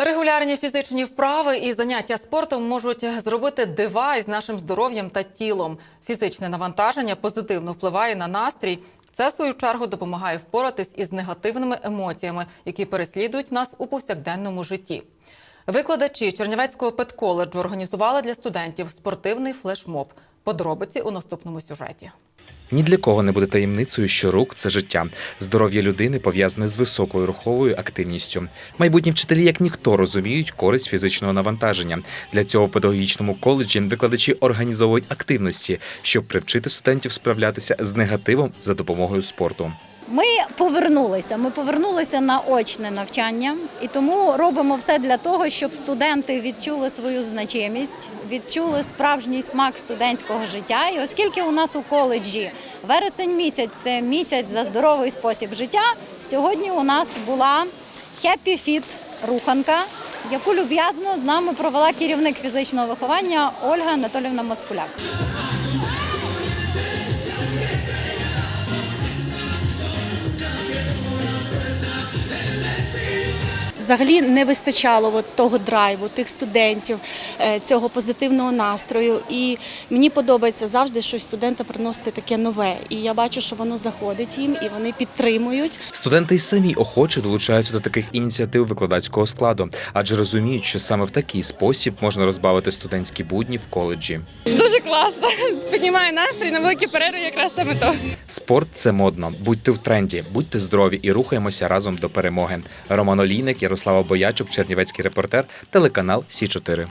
Регулярні фізичні вправи і заняття спортом можуть зробити дива із нашим здоров'ям та тілом. Фізичне навантаження позитивно впливає на настрій. Це, в свою чергу, допомагає впоратись із негативними емоціями, які переслідують нас у повсякденному житті. Викладачі Чернівецького педколеджу організували для студентів спортивний флешмоб. Подробиці у наступному сюжеті. Ні для кого не буде таємницею, що рук це життя. Здоров'я людини пов'язане з високою руховою активністю. Майбутні вчителі, як ніхто, розуміють користь фізичного навантаження. Для цього в педагогічному коледжі викладачі організовують активності, щоб привчити студентів справлятися з негативом за допомогою спорту. Ми повернулися. Ми повернулися на очне навчання, і тому робимо все для того, щоб студенти відчули свою значимість, відчули справжній смак студентського життя. І оскільки у нас у коледжі вересень місяць це місяць за здоровий спосіб життя. Сьогодні у нас була Happy Fit руханка, яку люб'язно з нами провела керівник фізичного виховання Ольга Анатолівна Мацкуляк. Взагалі не вистачало от того драйву, тих студентів, е, цього позитивного настрою. І мені подобається завжди щось студента приносити таке нове. І я бачу, що воно заходить їм і вони підтримують. Студенти й самі охоче долучаються до таких ініціатив викладацького складу, адже розуміють, що саме в такий спосіб можна розбавити студентські будні в коледжі. Дуже класно. Піднімає настрій на великі перерви, якраз саме то. Спорт це модно. Будьте в тренді, будьте здорові і рухаємося разом до перемоги. Роман Олійник, Ярослава Боячук, Чернівецький репортер, телеканал Сі 4